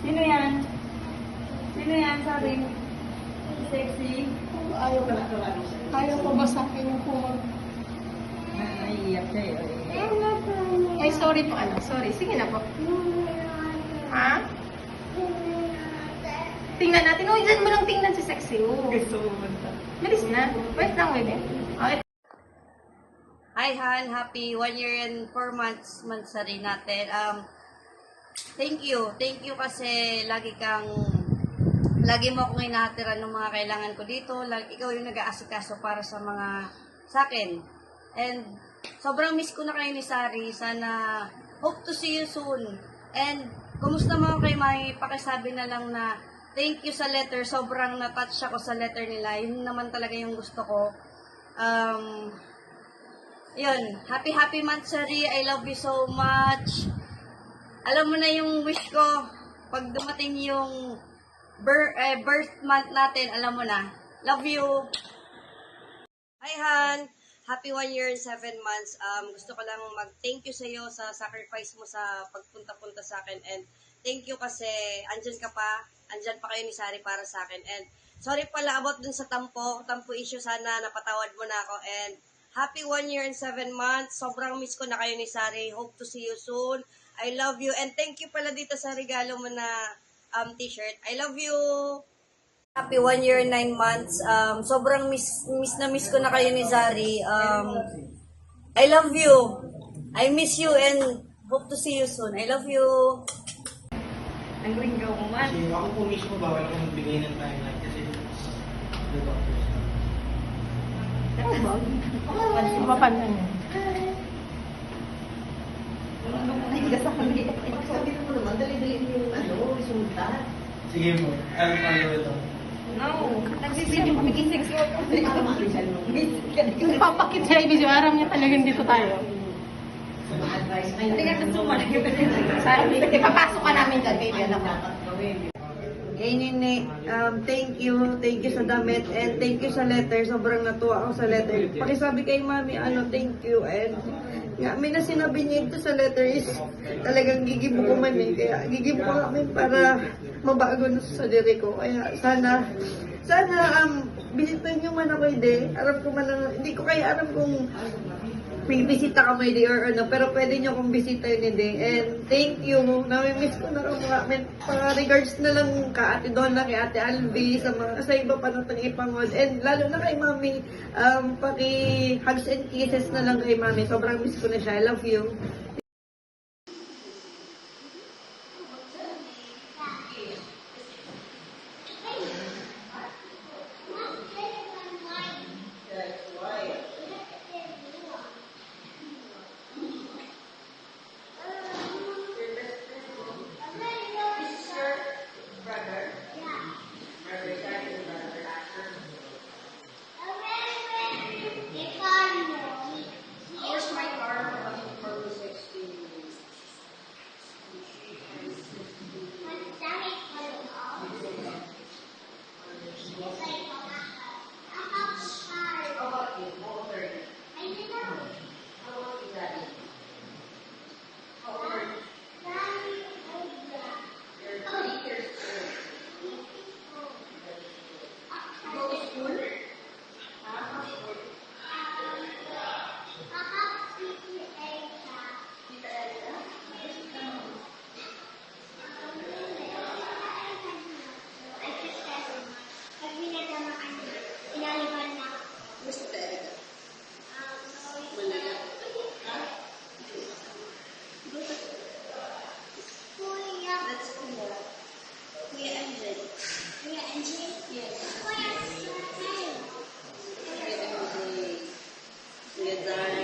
Sino yan? Sino yan? Sabi, sexy. Ayaw ko Ayaw ko ba sa akin yung kumag... Naiiyak siya eh. Ay, sorry po, anak. Sorry. Sige na po. Ha? Tingnan natin. Oh, dyan mo lang tingnan si sexy. Oh. Gusto mo ba? Bilis na. Wait lang, wait. Okay. Hi, Han. Happy one year and four months mansari natin. Um, thank you. Thank you kasi lagi kang lagi mo akong inahatiran ng mga kailangan ko dito. Lagi, ikaw yung nag-aasikaso para sa mga sa akin. And sobrang miss ko na kayo ni Sari. Sana hope to see you soon. And kumusta mo kay Mami? Pakisabi na lang na thank you sa letter. Sobrang na-touch ako sa letter nila. Yun naman talaga yung gusto ko. Um, yun, happy happy Mansari. I love you so much. Alam mo na yung wish ko. Pag dumating yung bir- eh, birth month natin, alam mo na. Love you. Hi Han, happy one year and seven months. Um, gusto ko lang mag-thank you sa iyo sa sacrifice mo sa pagpunta-punta sa akin. And thank you kasi andyan ka pa, andyan pa kayo ni Sari para sa akin. And sorry pala about dun sa tampo, tampo issue sana napatawad mo na ako. And happy one year and seven months. Sobrang miss ko na kayo ni Sari. Hope to see you soon. I love you and thank you pala dito sa regalo mo na um, t-shirt. I love you. Happy one year and nine months. Um, sobrang miss, miss na miss ko na kayo ni Zari. Um, I love you. I miss you and hope to see you soon. I love you. Ang ringgaw mo man. Ako po mismo bawal akong magbigay ng timeline kasi the doctors. Mapansin niya. Sige mo, I'll follow ito. No. Nagsisindi kami kisig siya. Yung papakit siya, ibig aram niya talagang dito tayo. Hindi ka gusto mo. Sabi, ipapasok ka namin dyan, baby, ko. Hey, Nini, um, thank you. Thank you sa damit and thank you sa letter. Sobrang natuwa ako sa letter. Pakisabi kay mami, ano, thank you. And nga, may na sinabi niya ito sa letter is talagang gigibo ko man eh. Kaya gigibo ko kami para mabago na sa sarili ko. Kaya sana, sana, um, bisitahin niyo man ako hindi. Alam ko man hindi ko kaya alam kung may bisita ka may day or ano, pero pwede nyo akong bisitahin hindi. And thank you. Nami-miss ko na mga men, para regards na lang ka Ate Donna, kay Ate Alvi, sa mga sa iba pa natang ipangod. And lalo na kay Mami, um, paki hugs and kisses na lang kay Mami. Sobrang miss ko na siya. I love you. desire.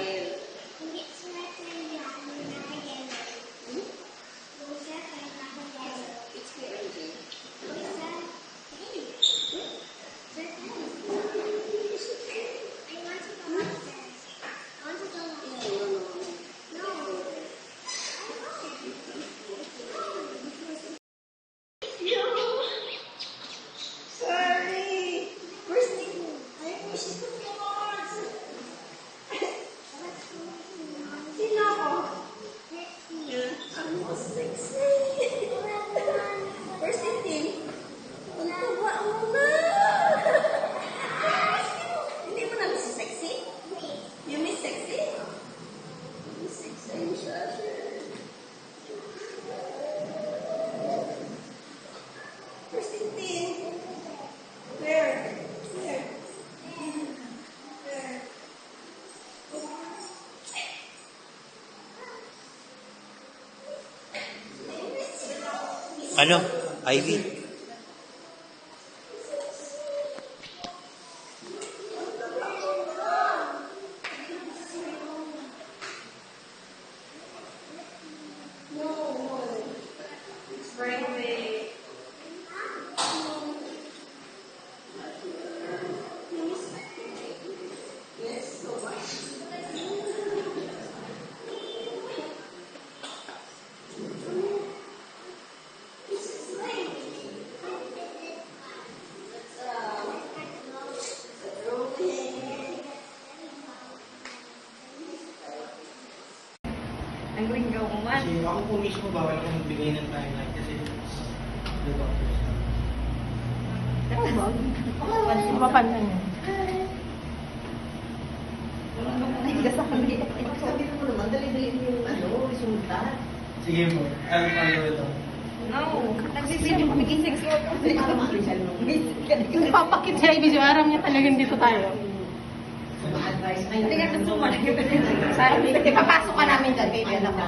Ano? Ivy? Ang ringgaw mo man. Kasi ako po mismo bawal akong magbigay ng timeline kasi the doctor. Mapapansin niya. Sabi ko naman, dali-dali yung ano, resulta. Sige po, I'll follow it up. No, nagsisipin magiging six months. Para makrisal mo. Papakit siya, ibig sabihin, aram niya talagang dito tayo. Advice. Hindi ka gusto mo. Sabi, papasok ka namin dyan, baby, alam mo.